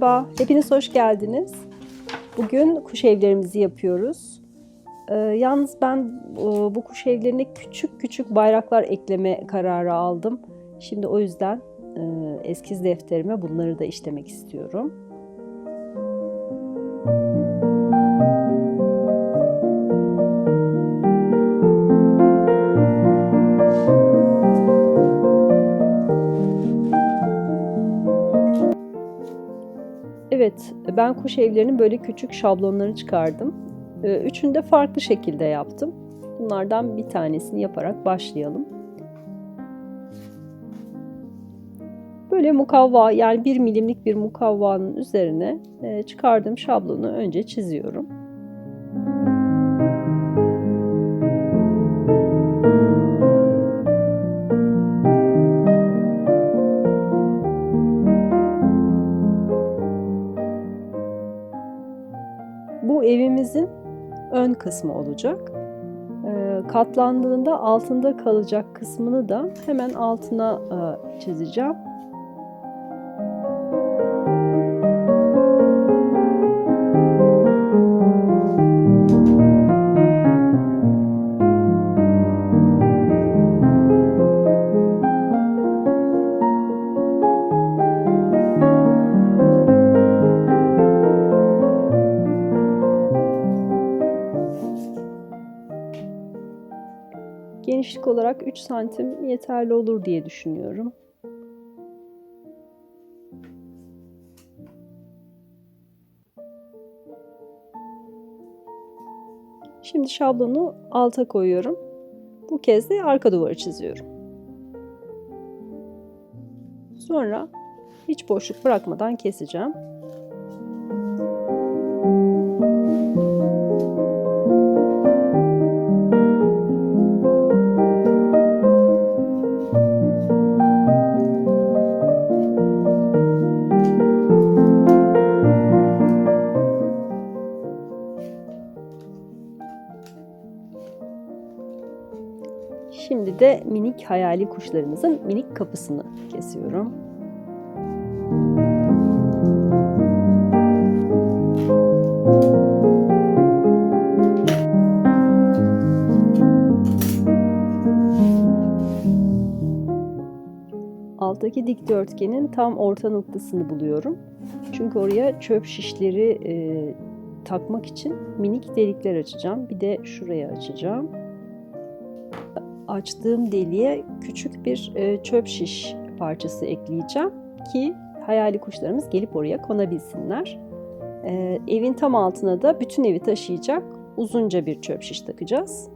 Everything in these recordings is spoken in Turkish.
Merhaba, hepiniz hoş geldiniz. Bugün kuş evlerimizi yapıyoruz. Ee, yalnız ben e, bu kuş evlerine küçük küçük bayraklar ekleme kararı aldım. Şimdi o yüzden e, eskiz defterime bunları da işlemek istiyorum. Ben kuş evlerinin böyle küçük şablonları çıkardım. Ee, Üçünü de farklı şekilde yaptım. Bunlardan bir tanesini yaparak başlayalım. Böyle mukavva yani bir milimlik bir mukavvanın üzerine e, çıkardığım şablonu önce çiziyorum. Bu evimizin ön kısmı olacak. Ee, Katlandığında altında kalacak kısmını da hemen altına e, çizeceğim. Olarak 3 santim yeterli olur diye düşünüyorum. Şimdi şablonu alta koyuyorum. Bu kez de arka duvarı çiziyorum. Sonra hiç boşluk bırakmadan keseceğim. Minik hayali kuşlarımızın minik kapısını kesiyorum. Alttaki dikdörtgenin tam orta noktasını buluyorum. Çünkü oraya çöp şişleri e, takmak için minik delikler açacağım. Bir de şuraya açacağım açtığım deliğe küçük bir e, çöp şiş parçası ekleyeceğim ki hayali kuşlarımız gelip oraya konabilsinler. E, evin tam altına da bütün evi taşıyacak uzunca bir çöp şiş takacağız.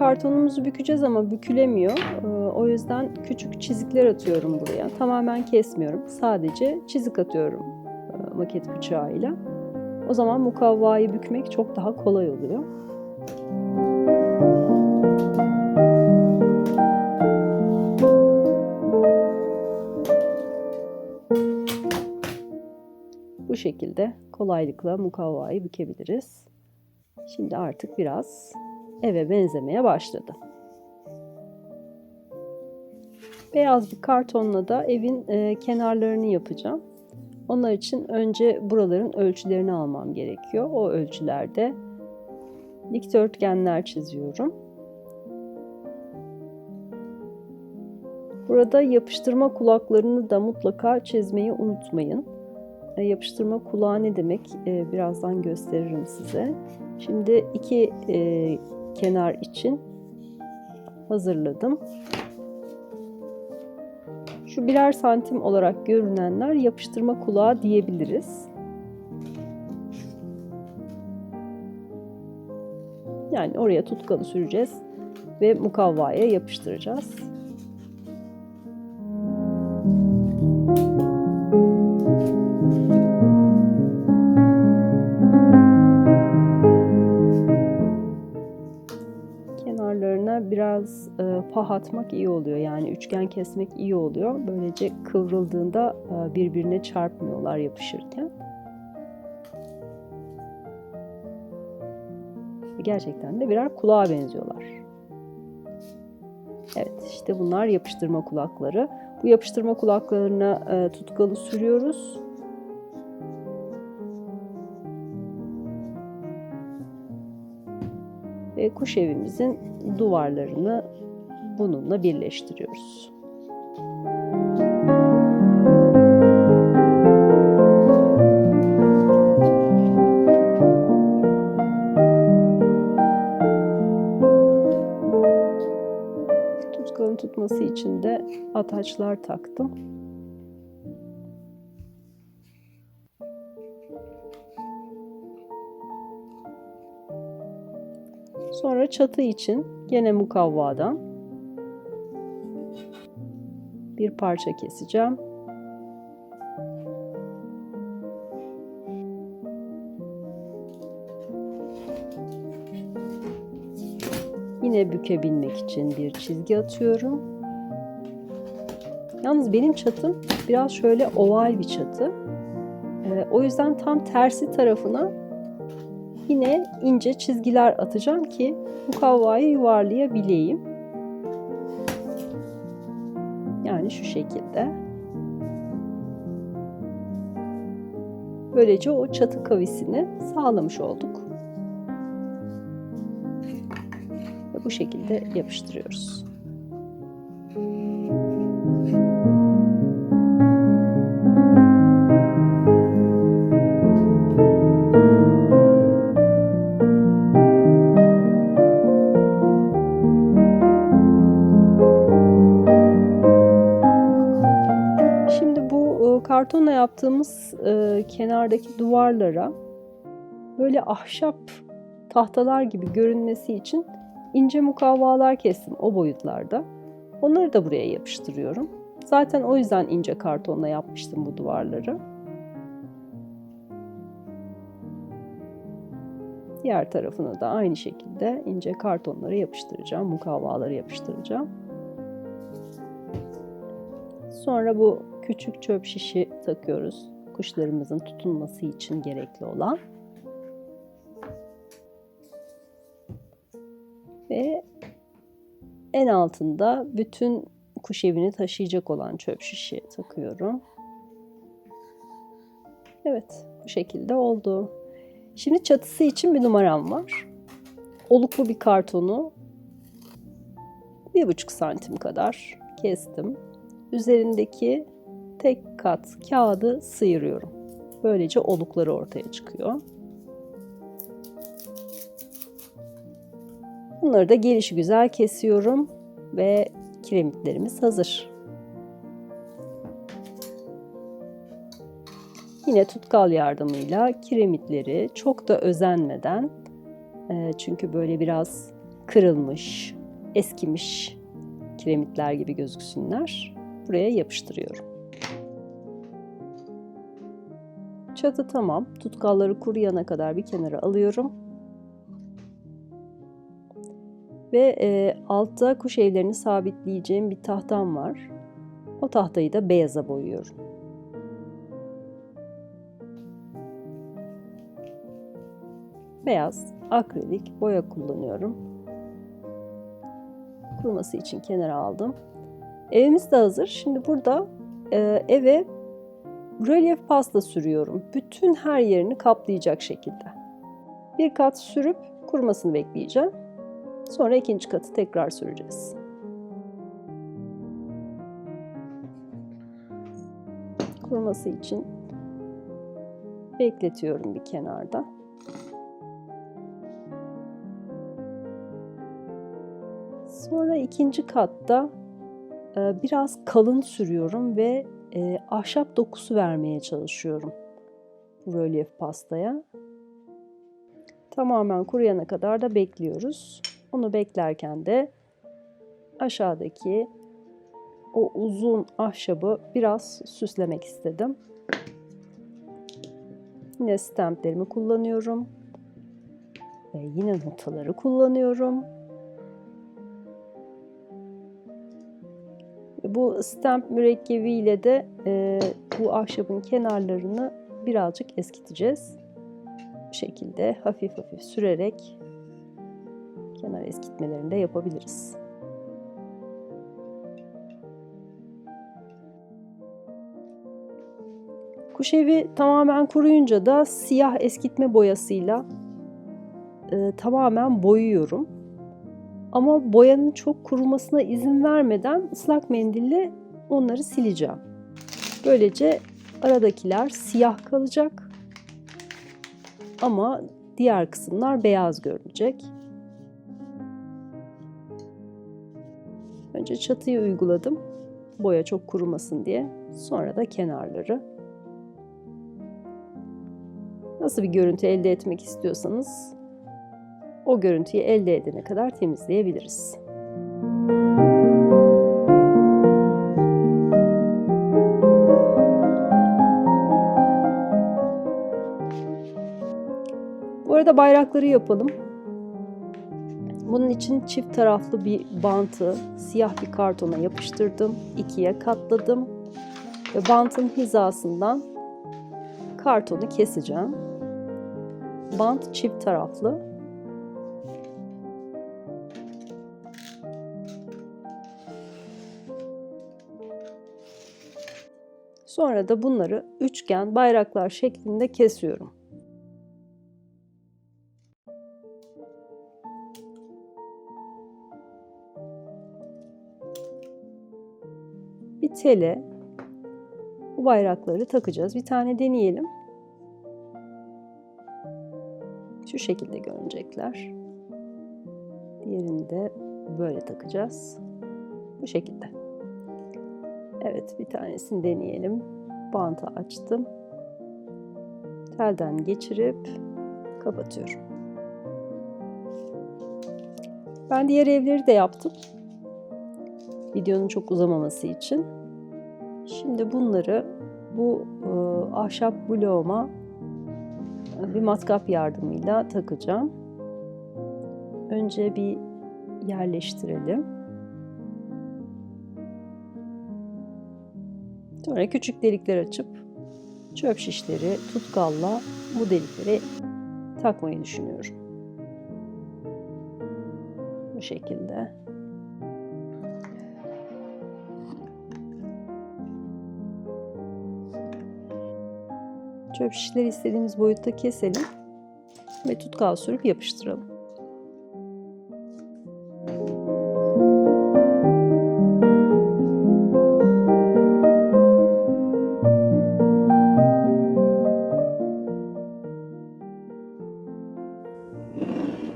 Kartonumuzu bükeceğiz ama bükülemiyor. Ee, O yüzden küçük çizikler atıyorum buraya. Tamamen kesmiyorum. Sadece çizik atıyorum e, maket bıçağıyla. O zaman mukavvayı bükmek çok daha kolay oluyor. Bu şekilde kolaylıkla mukavvayı bükebiliriz. Şimdi artık biraz eve benzemeye başladı. Beyaz bir kartonla da evin e, kenarlarını yapacağım. Onlar için önce buraların ölçülerini almam gerekiyor. O ölçülerde dikdörtgenler çiziyorum. Burada yapıştırma kulaklarını da mutlaka çizmeyi unutmayın. E, yapıştırma kulağı ne demek? E, birazdan gösteririm size. Şimdi iki e, kenar için hazırladım. Şu birer santim olarak görünenler yapıştırma kulağı diyebiliriz. Yani oraya tutkalı süreceğiz ve mukavvaya yapıştıracağız. E, pah atmak iyi oluyor. Yani üçgen kesmek iyi oluyor. Böylece kıvrıldığında e, birbirine çarpmıyorlar yapışırken. Gerçekten de birer kulağa benziyorlar. Evet işte bunlar yapıştırma kulakları. Bu yapıştırma kulaklarına e, tutkalı sürüyoruz. Ve kuş evimizin duvarlarını bununla birleştiriyoruz. Tutkalın tutması için de ataçlar taktım. Sonra çatı için gene mukavvadan bir parça keseceğim. Yine bükebilmek için bir çizgi atıyorum. Yalnız benim çatım biraz şöyle oval bir çatı. Ee, o yüzden tam tersi tarafına yine ince çizgiler atacağım ki mukavvayı yuvarlayabileyim. Yani şu şekilde. Böylece o çatı kavisini sağlamış olduk. Ve bu şekilde yapıştırıyoruz. Yaptığımız e, kenardaki duvarlara böyle ahşap tahtalar gibi görünmesi için ince mukavvalar kestim o boyutlarda. Onları da buraya yapıştırıyorum. Zaten o yüzden ince kartonla yapmıştım bu duvarları. Diğer tarafını da aynı şekilde ince kartonları yapıştıracağım, mukavvaları yapıştıracağım. Sonra bu küçük çöp şişi takıyoruz. Kuşlarımızın tutunması için gerekli olan. Ve en altında bütün kuş evini taşıyacak olan çöp şişi takıyorum. Evet, bu şekilde oldu. Şimdi çatısı için bir numaram var. Oluklu bir kartonu bir buçuk santim kadar kestim. Üzerindeki tek kat kağıdı sıyırıyorum. Böylece olukları ortaya çıkıyor. Bunları da gelişi güzel kesiyorum ve kiremitlerimiz hazır. Yine tutkal yardımıyla kiremitleri çok da özenmeden e, çünkü böyle biraz kırılmış, eskimiş kiremitler gibi gözüksünler buraya yapıştırıyorum. Çatı tamam. Tutkalları kuruyana kadar bir kenara alıyorum. Ve e, altta kuş evlerini sabitleyeceğim bir tahtam var. O tahtayı da beyaza boyuyorum. Beyaz, akrilik boya kullanıyorum. Kuruması için kenara aldım. Evimiz de hazır. Şimdi burada e, eve rölyef pasta sürüyorum. Bütün her yerini kaplayacak şekilde. Bir kat sürüp kurumasını bekleyeceğim. Sonra ikinci katı tekrar süreceğiz. Kuruması için bekletiyorum bir kenarda. Sonra ikinci katta e, biraz kalın sürüyorum ve e, ahşap dokusu vermeye çalışıyorum bu rölyef pastaya. Tamamen kuruyana kadar da bekliyoruz. Onu beklerken de aşağıdaki o uzun ahşabı biraz süslemek istedim. Yine stamplerimi kullanıyorum. Ve yine notaları kullanıyorum. Bu stamp mürekkebiyle de e, bu ahşabın kenarlarını birazcık eskiteceğiz. Bu şekilde hafif hafif sürerek kenar eskitmelerini de yapabiliriz. Kuş evi tamamen kuruyunca da siyah eskitme boyasıyla e, tamamen boyuyorum. Ama boyanın çok kurumasına izin vermeden ıslak mendille onları sileceğim. Böylece aradakiler siyah kalacak. Ama diğer kısımlar beyaz görünecek. Önce çatıyı uyguladım. Boya çok kurumasın diye. Sonra da kenarları. Nasıl bir görüntü elde etmek istiyorsanız o görüntüyü elde edene kadar temizleyebiliriz. Bu arada bayrakları yapalım. Bunun için çift taraflı bir bantı siyah bir kartona yapıştırdım. ikiye katladım. Ve bantın hizasından kartonu keseceğim. Bant çift taraflı. Sonra da bunları üçgen bayraklar şeklinde kesiyorum. Bir tele bu bayrakları takacağız. Bir tane deneyelim. Şu şekilde görünecekler. Diğerini de böyle takacağız. Bu şekilde. Evet bir tanesini deneyelim. Bantı açtım. Telden geçirip kapatıyorum. Ben diğer evleri de yaptım. Videonun çok uzamaması için. Şimdi bunları bu e, ahşap bloğuma bir matkap yardımıyla takacağım. Önce bir yerleştirelim. Sonra küçük delikler açıp çöp şişleri tutkalla bu delikleri takmayı düşünüyorum. Bu şekilde. Çöp şişleri istediğimiz boyutta keselim ve tutkal sürüp yapıştıralım.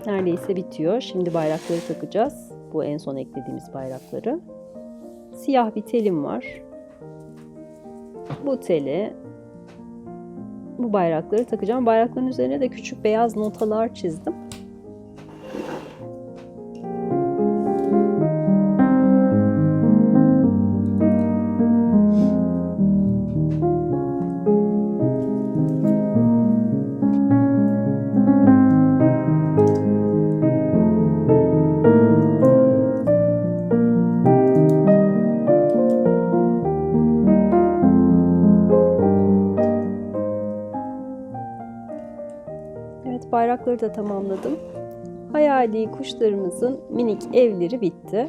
Neredeyse bitiyor. Şimdi bayrakları takacağız. Bu en son eklediğimiz bayrakları. Siyah bir telim var. Bu teli bu bayrakları takacağım. Bayrakların üzerine de küçük beyaz notalar çizdim. Bayrakları da tamamladım. Hayali kuşlarımızın minik evleri bitti.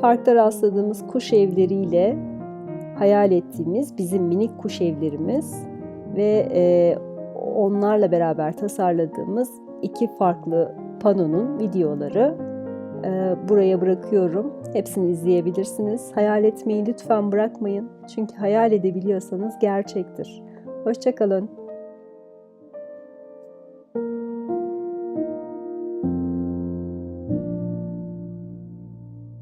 Parkta rastladığımız kuş evleriyle hayal ettiğimiz bizim minik kuş evlerimiz ve e, onlarla beraber tasarladığımız iki farklı panonun videoları e, buraya bırakıyorum. Hepsini izleyebilirsiniz. Hayal etmeyi lütfen bırakmayın. Çünkü hayal edebiliyorsanız gerçektir. Hoşçakalın.